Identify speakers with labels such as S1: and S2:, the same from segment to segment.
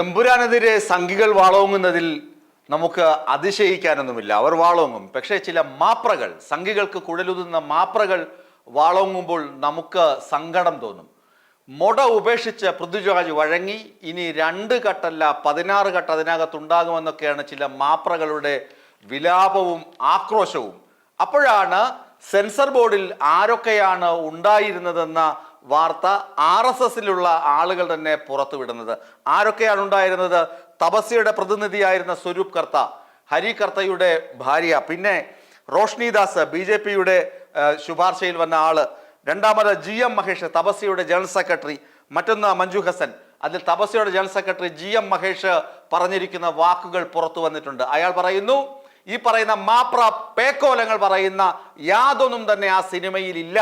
S1: എമ്പുരാനെതിരെ സംഘികൾ വാളോങ്ങുന്നതിൽ നമുക്ക് അതിശയിക്കാനൊന്നുമില്ല. അവർ വാളോങ്ങും. പക്ഷേ ചില മാപ്രകൾ സംഘികൾക്ക് കുഴലുതുന്ന മാപ്രകൾ വാളോങ്ങുമ്പോൾ നമുക്ക് സങ്കടം തോന്നും. മുട ഉപേക്ഷിച്ച് പൃഥ്വിരാജ് വഴങ്ങി ഇനി രണ്ട് കട്ടല്ല പതിനാറ് കട്ട് അതിനകത്തുണ്ടാകുമെന്നൊക്കെയാണ് ചില മാപ്രകളുടെ വിലാപവും ആക്രോശവും. അപ്പോഴാണ് സെൻസർ ബോർഡിൽ ആരൊക്കെയാണ് ഉണ്ടായിരുന്നതെന്ന വാർത്ത ആർ എസ് എസിലുള്ള ആളുകൾ തന്നെ പുറത്തുവിടുന്നത്. ആരൊക്കെയാണ് ഉണ്ടായിരുന്നത് തപസ്യയുടെ പ്രതിനിധിയായിരുന്ന സ്വരൂപ് കർത്ത ഹരി കർത്തയുടെ ഭാര്യ പിന്നെ റോഷ്നി ദാസ് ബി ജെ പിയുടെ ശുപാർശയിൽ വന്ന ആൾ. രണ്ടാമത് ജി എം മഹേഷ് തപസ്യയുടെ ജനറൽ സെക്രട്ടറി. മറ്റൊന്ന് മഞ്ജു ഹസൻ. അതിൽ തപസ്യയുടെ general secretary G M Mahesh പറഞ്ഞിരിക്കുന്ന വാക്കുകൾ പുറത്തു വന്നിട്ടുണ്ട്. അയാൾ പറയുന്നു ഈ പറയുന്ന മാപ്ര പേക്കോലങ്ങൾ പറയുന്ന യാതൊന്നും തന്നെ ആ സിനിമയിൽ ഇല്ല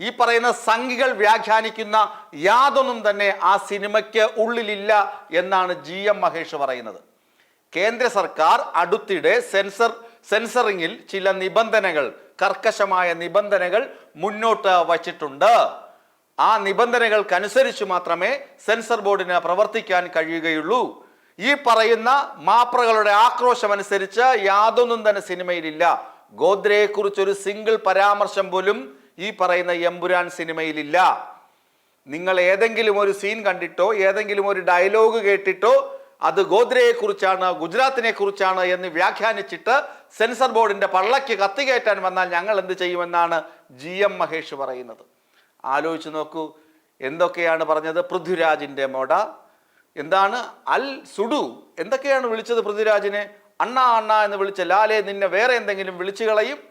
S1: ഈ പറയുന്ന സംഘികൾ വ്യാഖ്യാനിക്കുന്ന യാതൊന്നും തന്നെ ആ സിനിമയ്ക്ക് ഉള്ളിലില്ല എന്നാണ് ജി എം മഹേഷ് പറയുന്നത്. കേന്ദ്ര സർക്കാർ അടുത്തിടെ സെൻസർ സെൻസറിങ്ങിൽ ചില നിബന്ധനകൾ കർക്കശമായ നിബന്ധനകൾ മുന്നോട്ട് വച്ചിട്ടുണ്ട്. ആ നിബന്ധനകൾക്കനുസരിച്ച് മാത്രമേ സെൻസർ ബോർഡിന് പ്രവർത്തിക്കാൻ കഴിയുകയുള്ളൂ. ഈ പറയുന്ന മാപ്രകളുടെ ആക്രോശം അനുസരിച്ച് യാതൊന്നും തന്നെ സിനിമയിലില്ല. ഗോദ്രയെക്കുറിച്ചൊരു സിംഗിൾ പരാമർശം പോലും ഈ പറയുന്ന എമ്പുരാൻ സിനിമയിലില്ല. നിങ്ങൾ ഏതെങ്കിലും ഒരു സീൻ കണ്ടിട്ടോ ഏതെങ്കിലും ഒരു ഡയലോഗ് കേട്ടിട്ടോ അത് ഗോദ്രയെ കുറിച്ചാണ് ഗുജറാത്തിനെ കുറിച്ചാണ് എന്ന് വ്യാഖ്യാനിച്ചിട്ട് സെൻസർ ബോർഡിന്റെ പള്ളയ്ക്ക് കത്തികയറ്റാൻ വന്നാൽ ഞങ്ങൾ എന്ത് ചെയ്യുമെന്നാണ് ജി എം മഹേഷ് പറയുന്നത്. ആലോചിച്ച് നോക്കൂ എന്തൊക്കെയാണ് പറഞ്ഞത്? പൃഥ്വിരാജിന്റെ മോട. എന്താണ്? അൽ സുഡു. എന്തൊക്കെയാണ് വിളിച്ചത് പൃഥ്വിരാജിനെ? അണ്ണ അണ്ണ എന്ന് വിളിച്ച ലാലെ നിന്നെ വേറെ എന്തെങ്കിലും വിളിച്ചു കളയും?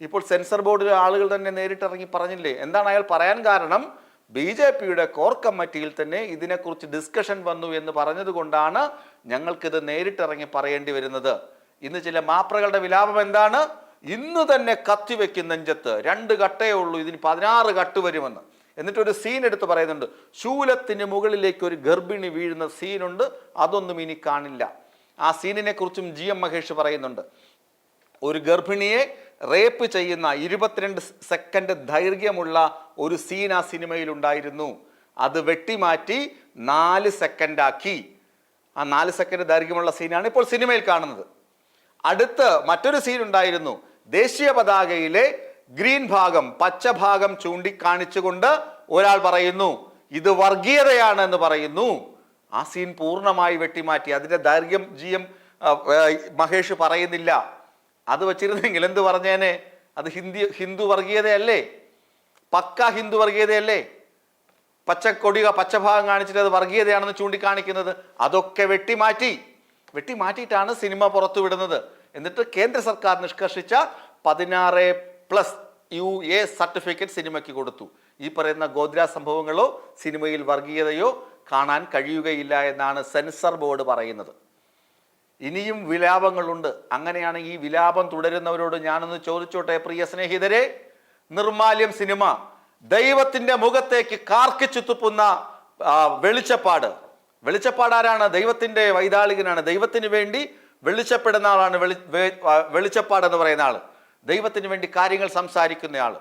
S1: ഇപ്പോൾ സെൻസർ ബോർഡിലെ ആളുകൾ തന്നെ നേരിട്ടിറങ്ങി പറഞ്ഞില്ലേ? എന്താണ് അയാൾ പറയാൻ കാരണം? ബി ജെ പിയുടെ കോർ കമ്മിറ്റിയിൽ തന്നെ ഇതിനെക്കുറിച്ച് ഡിസ്കഷൻ വന്നു എന്ന് പറഞ്ഞതുകൊണ്ടാണ് ഞങ്ങൾക്കിത് നേരിട്ടിറങ്ങി പറയേണ്ടി വരുന്നത്. ഇന്ന് ചില മാപ്രകളുടെ വിലാപം എന്താണ്? ഇന്ന് തന്നെ കത്തിവെക്കും നെഞ്ചത്ത്. രണ്ട് കട്ടയേ ഉള്ളൂ ഇതിന് പതിനാറ് കട്ട് വരുമെന്ന്. എന്നിട്ട് ഒരു സീൻ എടുത്ത് പറയുന്നുണ്ട്. ശൂലത്തിന് മുകളിലേക്ക് ഒരു ഗർഭിണി വീഴുന്ന സീനുണ്ട് അതൊന്നും ഇനി കാണില്ല. ആ സീനിനെ കുറിച്ചും ജി എം മഹേഷ് പറയുന്നുണ്ട്. ഒരു ഗർഭിണിയെ റേപ്പ് ചെയ്യുന്ന ഇരുപത്തിരണ്ട് സെക്കൻഡ് ദൈർഘ്യമുള്ള ഒരു സീൻ ആ സിനിമയിൽ ഉണ്ടായിരുന്നു. അത് വെട്ടിമാറ്റി നാല് സെക്കൻഡാക്കി. ആ നാല് സെക്കൻഡ് ദൈർഘ്യമുള്ള സീനാണ് ഇപ്പോൾ സിനിമയിൽ കാണുന്നത്. അടുത്ത് മറ്റൊരു സീൻ ഉണ്ടായിരുന്നു. ദേശീയ പതാകയിലെ ഗ്രീൻ ഭാഗം പച്ച ഭാഗം ചൂണ്ടിക്കാണിച്ചുകൊണ്ട് ഒരാൾ പറയുന്നു ഇത് വർഗീയതയാണ് എന്ന് പറയുന്നു. ആ സീൻ പൂർണമായി വെട്ടിമാറ്റി. അതിന്റെ ദൈർഘ്യം ജി എം മഹേഷ് പറയുന്നില്ല. അത് വെച്ചിരുന്നെങ്കിൽ എന്ത് പറഞ്ഞേനെ? അത് ഹിന്ദി ഹിന്ദു വർഗീയതയല്ലേ പക്ക ഹിന്ദു വർഗീയതയല്ലേ പച്ചക്കൊടിക പച്ചഭാഗം കാണിച്ചിട്ട് അത് വർഗീയതയാണെന്ന് ചൂണ്ടിക്കാണിക്കുന്നത് അതൊക്കെ വെട്ടിമാറ്റി. വെട്ടിമാറ്റിയിട്ടാണ് സിനിമ പുറത്തുവിടുന്നത് എന്നിട്ട് കേന്ദ്ര സർക്കാർ നിഷ്കർഷിച്ച പതിനാറ് പ്ലസ് യു എ സർട്ടിഫിക്കറ്റ് സിനിമയ്ക്ക് കൊടുത്തു. ഈ പറയുന്ന ഗോദ്ര സംഭവങ്ങളോ സിനിമയിൽ വർഗീയതയോ കാണാൻ കഴിയുകയില്ല എന്നാണ് സെൻസർ ബോർഡ് പറയുന്നത്. ഇനിയും വിലാപങ്ങളുണ്ട്. അങ്ങനെയാണ് ഈ വിലാപം തുടരുന്നവരോട് ഞാനൊന്ന് ചോദിച്ചോട്ടെ പ്രിയ സ്നേഹിതരെ? നിർമാല്യം സിനിമ ദൈവത്തിന്റെ മുഖത്തേക്ക് കാർക്കിച്ചു തുപ്പുന്ന വെളിച്ചപ്പാട് വെളിച്ചപ്പാട്. ആരാണ് ദൈവത്തിന്റെ വൈതാളികനാണ്. ദൈവത്തിന് വേണ്ടി വെളിച്ചപ്പെടുന്ന ആളാണ് വെളി വെളിച്ചപ്പാട് എന്ന് പറയുന്ന ആൾ ദൈവത്തിന് വേണ്ടി കാര്യങ്ങൾ സംസാരിക്കുന്ന ആൾ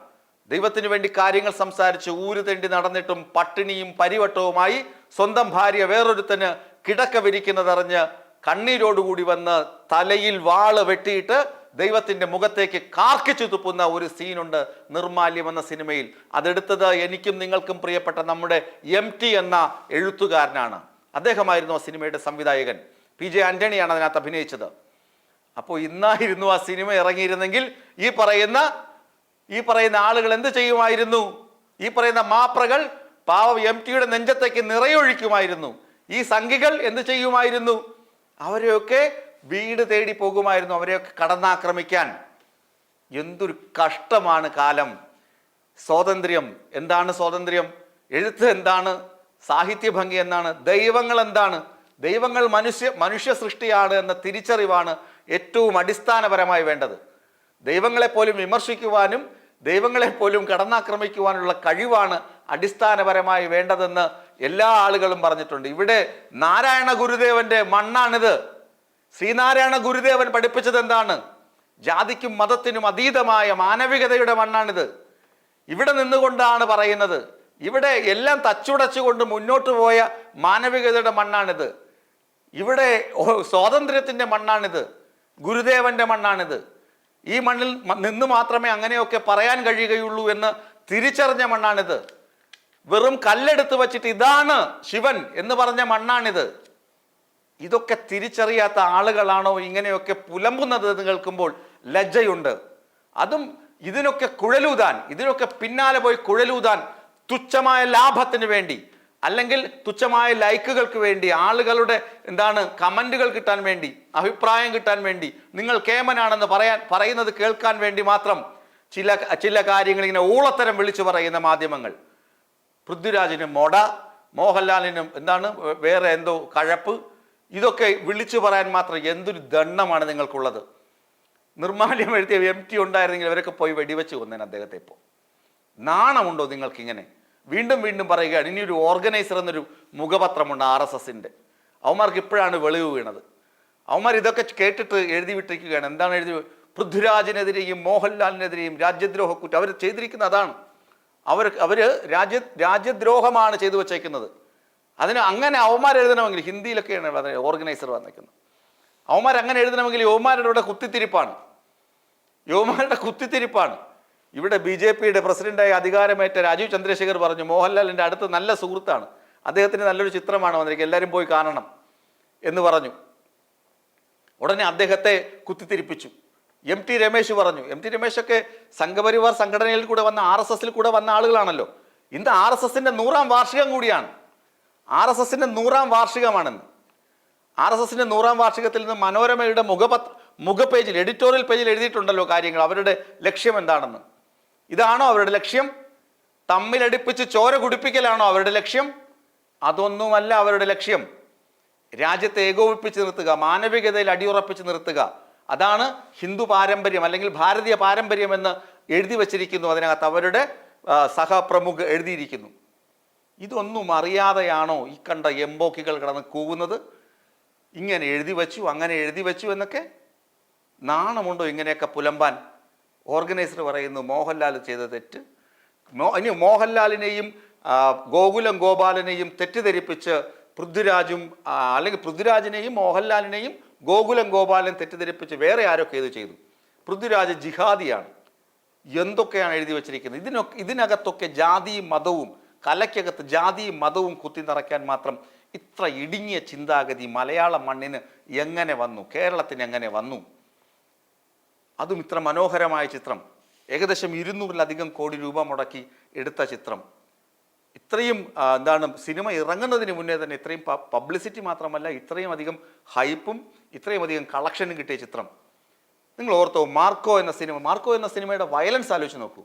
S1: ദൈവത്തിന് വേണ്ടി കാര്യങ്ങൾ സംസാരിച്ച് ഊര് തെണ്ടി നടന്നിട്ടും പട്ടിണിയും പരിവട്ടവുമായി സ്വന്തം ഭാര്യ വേറൊരുത്തന് കിടക്ക വിരിക്കുന്നതറിഞ്ഞ് കണ്ണീരോടുകൂടി വന്ന് തലയിൽ വാൾ വെട്ടിയിട്ട് ദൈവത്തിന്റെ മുഖത്തേക്ക് കാർക്കിച്ചു തുപ്പുന്ന ഒരു സീനുണ്ട് നിർമാല്യം എന്ന സിനിമയിൽ. അതെടുത്തത് എനിക്കും നിങ്ങൾക്കും പ്രിയപ്പെട്ട നമ്മുടെ എം ടി എന്ന എഴുത്തുകാരനാണ്. അദ്ദേഹമായിരുന്നു ആ സിനിമയുടെ സംവിധായകൻ. പി ജെ ആന്റണിയാണ് അതിനകത്ത് അഭിനയിച്ചത്. അപ്പോൾ ഇന്നായിരുന്നു ആ സിനിമ ഇറങ്ങിയിരുന്നെങ്കിൽ ഈ പറയുന്ന ഈ പറയുന്ന ആളുകൾ എന്ത് ചെയ്യുമായിരുന്നു? ഈ പറയുന്ന മാപ്രകൾ പാവം എം ടിയുടെ നെഞ്ചത്തേക്ക് നിറയൊഴിക്കുമായിരുന്നു. ഈ സംഘികൾ എന്ത് ചെയ്യുമായിരുന്നു? അവരെയൊക്കെ വീട് തേടി പോകുമായിരുന്നു അവരെയൊക്കെ കടന്നാക്രമിക്കാൻ. എന്തൊരു കഷ്ടമാണ് കാലം. സ്വാതന്ത്ര്യം എന്താണ് സ്വാതന്ത്ര്യം? എഴുത്ത് എന്താണ്? സാഹിത്യഭംഗി എന്താണ്? ദൈവങ്ങൾ എന്താണ്? ദൈവങ്ങൾ മനുഷ്യ മനുഷ്യ സൃഷ്ടിയാണ് എന്ന തിരിച്ചറിവാണ് ഏറ്റവും അടിസ്ഥാനപരമായി വേണ്ടത്. ദൈവങ്ങളെപ്പോലും വിമർശിക്കുവാനും ദൈവങ്ങളെപ്പോലും കടന്നാക്രമിക്കുവാനുള്ള കഴിവാണ് അടിസ്ഥാനപരമായി വേണ്ടതെന്ന് എല്ലാ ആളുകളും പറഞ്ഞിട്ടുണ്ട്. ഇവിടെ നാരായണ ഗുരുദേവന്റെ മണ്ണാണിത്. ശ്രീനാരായണ ഗുരുദേവൻ പഠിപ്പിച്ചത് എന്താണ്? ജാതിക്കും മതത്തിനും അതീതമായ മാനവികതയുടെ മണ്ണാണിത്. ഇവിടെ നിന്നുകൊണ്ടാണ് പറയുന്നത്. ഇവിടെ എല്ലാം തച്ചുടച്ചുകൊണ്ട് മുന്നോട്ട് പോയ മാനവികതയുടെ മണ്ണാണിത്. ഇവിടെ സ്വാതന്ത്ര്യത്തിന്റെ മണ്ണാണിത്. ഗുരുദേവന്റെ മണ്ണാണിത്. ഈ മണ്ണിൽ നിന്ന് മാത്രമേ അങ്ങനെയൊക്കെ പറയാൻ കഴിയുകയുള്ളൂ എന്ന് തിരിച്ചറിഞ്ഞ മണ്ണാണിത്. വെറും കല്ലെടുത്ത് വച്ചിട്ട് ഇതാണ് ശിവൻ എന്ന് പറഞ്ഞ മണ്ണാണിത്. ഇതൊക്കെ തിരിച്ചറിയാത്ത ആളുകളാണോ ഇങ്ങനെയൊക്കെ പുലമ്പുന്നത് എന്ന് കേൾക്കുമ്പോൾ ലജ്ജയുണ്ട്. അതും ഇതിനൊക്കെ കുഴലൂതാൻ ഇതിനൊക്കെ പിന്നാലെ പോയി കുഴലൂതാൻ തുച്ഛമായ ലാഭത്തിന് വേണ്ടി അല്ലെങ്കിൽ തുച്ഛമായ ലൈക്കുകൾക്ക് വേണ്ടി ആളുകളുടെ എന്താണ് കമന്റുകൾ കിട്ടാൻ വേണ്ടി അഭിപ്രായം കിട്ടാൻ വേണ്ടി നിങ്ങൾ കേമനാണെന്ന് പറയാൻ പറയുന്നത് കേൾക്കാൻ വേണ്ടി മാത്രം ചില ചില കാര്യങ്ങൾ ഇങ്ങനെ ഊളത്തരം വിളിച്ചു പറയുന്ന മാധ്യമങ്ങൾ. പൃഥ്വിരാജിനും മൊട മോഹൻലാലിനും എന്താണ് വേറെ എന്തോ കഴപ്പ്. ഇതൊക്കെ വിളിച്ചു പറയാൻ മാത്രം എന്തൊരു ദണ്ണമാണ് നിങ്ങൾക്കുള്ളത്. നിർമ്മാല്യം എഴുതിയ എം ടി ഉണ്ടായിരുന്നെങ്കിൽ അവരൊക്കെ പോയി വെടിവെച്ച് കൊന്നേനെ അദ്ദേഹത്തെ ഇപ്പോൾ. നാണമുണ്ടോ നിങ്ങൾക്കിങ്ങനെ? വീണ്ടും വീണ്ടും പറയുകയാണ് ഇനിയൊരു ഓർഗനൈസർ എന്നൊരു മുഖപത്രമുണ്ട് ആർ എസ് എസിന്റെ. അവന്മാർക്ക് ഇപ്പോഴാണ് വെളിവ് വീണത്. അവന്മാർ ഇതൊക്കെ കേട്ടിട്ട് എഴുതി വിട്ടിരിക്കുകയാണ്. എന്താണ് എഴുതി? പൃഥ്വിരാജിനെതിരെയും മോഹൻലാലിനെതിരെയും രാജ്യദ്രോഹക്കുറ്റം. അവർ ചെയ്തിരിക്കുന്ന അതാണ്. അവർ അവർ രാജ്യ രാജ്യദ്രോഹമാണ് ചെയ്തു വച്ചേക്കുന്നത്. അതിന് അങ്ങനെ അവന്മാർ എഴുതണമെങ്കിൽ ഹിന്ദിയിലൊക്കെയാണ് അതിന് ഓർഗനൈസർ വന്നിരിക്കുന്നത്. അവന്മാർ അങ്ങനെ എഴുതണമെങ്കിൽ യുവമാരുടെ ഇവിടെ കുത്തിത്തിരിപ്പാണ്. യുവമാരുടെ കുത്തിത്തിരിപ്പാണ്. ഇവിടെ ബി ജെ പിയുടെ പ്രസിഡന്റായി അധികാരമേറ്റ രാജീവ് ചന്ദ്രശേഖർ പറഞ്ഞു മോഹൻലാലിന്റെ അടുത്ത് നല്ല സുഹൃത്താണ്. അദ്ദേഹത്തിന് നല്ലൊരു ചിത്രമാണ് വന്നിരിക്കുക എല്ലാവരും പോയി കാണണം എന്ന് പറഞ്ഞു. ഉടനെ അദ്ദേഹത്തെ കുത്തിത്തിരിപ്പിച്ചു. എം ടി രമേശ് പറഞ്ഞു. എം ടി രമേശൊക്കെ സംഘപരിവാർ സംഘടനയിൽ കൂടെ വന്ന ആർ എസ് എസിൽ കൂടെ വന്ന ആളുകളാണല്ലോ. ഇന്ന് ആർ എസ് എസിന്റെ നൂറാം വാർഷികം കൂടിയാണ്. ആർ എസ് എസിന്റെ നൂറാം വാർഷികമാണെന്ന്. ആർ എസ് എസിന്റെ നൂറാം വാർഷികത്തിൽ നിന്ന് മനോരമയുടെ മുഖപത് മുഖപേജിൽ എഡിറ്റോറിയൽ പേജിൽ എഴുതിയിട്ടുണ്ടല്ലോ കാര്യങ്ങൾ. അവരുടെ ലക്ഷ്യം എന്താണെന്ന്. ഇതാണോ അവരുടെ ലക്ഷ്യം? തമ്മിലടിപ്പിച്ച് ചോര കുടിപ്പിക്കലാണോ അവരുടെ ലക്ഷ്യം? അതൊന്നുമല്ല അവരുടെ ലക്ഷ്യം. രാജ്യത്തെ ഏകോപിപ്പിച്ച് നിർത്തുക മാനവികതയിൽ അടിയുറപ്പിച്ച് നിർത്തുക. അതാണ് ഹിന്ദു പാരമ്പര്യം അല്ലെങ്കിൽ ഭാരതീയ പാരമ്പര്യം എന്ന് എഴുതി വച്ചിരിക്കുന്നു അതിനകത്ത്. അവരുടെ സഹപ്രമുഖ എഴുതിയിരിക്കുന്നു. ഇതൊന്നും അറിയാതെയാണോ ഈ കണ്ട എംബോക്കികൾ കിടന്ന് കൂവുന്നത്? ഇങ്ങനെ എഴുതി വച്ചു അങ്ങനെ എഴുതി വച്ചു എന്നൊക്കെ നാണമുണ്ടോ ഇങ്ങനെയൊക്കെ പുലമ്പാൻ? ഓർഗനൈസർ പറയുന്നു മോഹൻലാൽ ചെയ്ത തെറ്റ്. മോ- ഇനി മോഹൻലാലിനെയും ഗോകുലം ഗോപാലനെയും തെറ്റിദ്ധരിപ്പിച്ച് പൃഥ്വിരാജും അല്ലെങ്കിൽ പൃഥ്വിരാജിനെയും മോഹൻലാലിനെയും ഗോകുലം ഗോപാലൻ തെറ്റിദ്ധരിപ്പിച്ച് വേറെ ആരൊക്കെ ഇത് ചെയ്തു? പൃഥ്വിരാജ് ജിഹാദിയാണ്. എന്തൊക്കെയാണ് എഴുതി വച്ചിരിക്കുന്നത്? ഇതിനൊക്കെ ഇതിനകത്തൊക്കെ ജാതിയും മതവും കലയ്ക്കകത്ത് ജാതിയും മതവും കുത്തി നിറയ്ക്കാൻ മാത്രം ഇത്ര ഇടുങ്ങിയ ചിന്താഗതി മലയാള മണ്ണിന് എങ്ങനെ വന്നു? കേരളത്തിന് എങ്ങനെ വന്നു? അതും ഇത്ര മനോഹരമായ ചിത്രം. ഏകദേശം ഇരുന്നൂറിലധികം കോടി രൂപ മുടക്കി എടുത്ത ചിത്രം. ഇത്രയും എന്താണ് സിനിമ ഇറങ്ങുന്നതിന് മുന്നേ തന്നെ ഇത്രയും പബ്ലിസിറ്റി മാത്രമല്ല ഇത്രയും അധികം ഹൈപ്പും ഇത്രയും അധികം കളക്ഷനും കിട്ടിയ ചിത്രം. നിങ്ങൾ ഓർത്തോ മാർക്കോ എന്ന സിനിമ മാർക്കോ എന്ന സിനിമയുടെ വയലൻസ് ആലോചിച്ച് നോക്കൂ.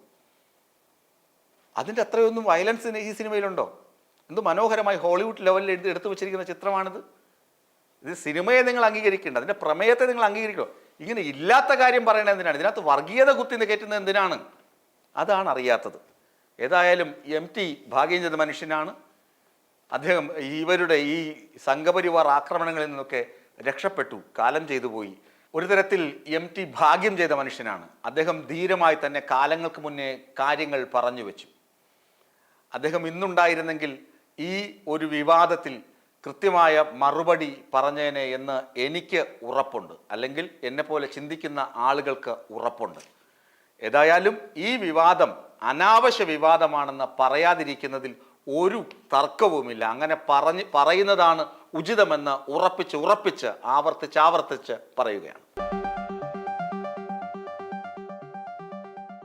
S1: അതിന്റെ അത്രയൊന്നും വയലൻസ് ഈ സിനിമയിലുണ്ടോ? എന്ത് മനോഹരമായി ഹോളിവുഡ് ലെവലിൽ എഴുതി എടുത്തു വെച്ചിരിക്കുന്ന ചിത്രമാണിത്. ഇത് സിനിമയെ നിങ്ങൾ അംഗീകരിക്കേണ്ട അതിന്റെ പ്രമേയത്തെ നിങ്ങൾ അംഗീകരിക്കണോ. ഇങ്ങനെ ഇല്ലാത്ത കാര്യം പറയണത് എന്തിനാണ്? ഇതിനകത്ത് വർഗീയത കുത്തി കയറ്റുന്നത് എന്തിനാണ്? അതാണ് അറിയാത്തത്. ഏതായാലും എം ടി ഭാഗ്യം ചെയ്ത മനുഷ്യനാണ്. അദ്ദേഹം ഇവരുടെ ഈ സംഘപരിവാർ ആക്രമണങ്ങളിൽ നിന്നൊക്കെ രക്ഷപ്പെട്ടു കാലം ചെയ്തു പോയി. ഒരു തരത്തിൽ എം ടി ഭാഗ്യം ചെയ്ത മനുഷ്യനാണ്. അദ്ദേഹം ധീരമായി തന്നെ കാലങ്ങൾക്ക് മുന്നേ കാര്യങ്ങൾ പറഞ്ഞു വെച്ചു. അദ്ദേഹം ഇന്നുണ്ടായിരുന്നെങ്കിൽ ഈ ഒരു വിവാദത്തിൽ കൃത്യമായ മറുപടി പറഞ്ഞേനെ എന്ന് എനിക്ക് ഉറപ്പുണ്ട്. അല്ലെങ്കിൽ എന്നെപ്പോലെ ചിന്തിക്കുന്ന ആളുകൾക്ക് ഉറപ്പുണ്ട്. ഏതായാലും ഈ വിവാദം അനാവശ്യ വിവാദമാണെന്ന് പറയാതിരിക്കുന്നതിൽ ഒരു തർക്കവുമില്ല. അങ്ങനെ പറഞ്ഞ് പറയുന്നതാണ് ഉചിതമെന്ന് ഉറപ്പിച്ച് ഉറപ്പിച്ച് ആവർത്തിച്ച് ആവർത്തിച്ച് പറയുകയാണ്.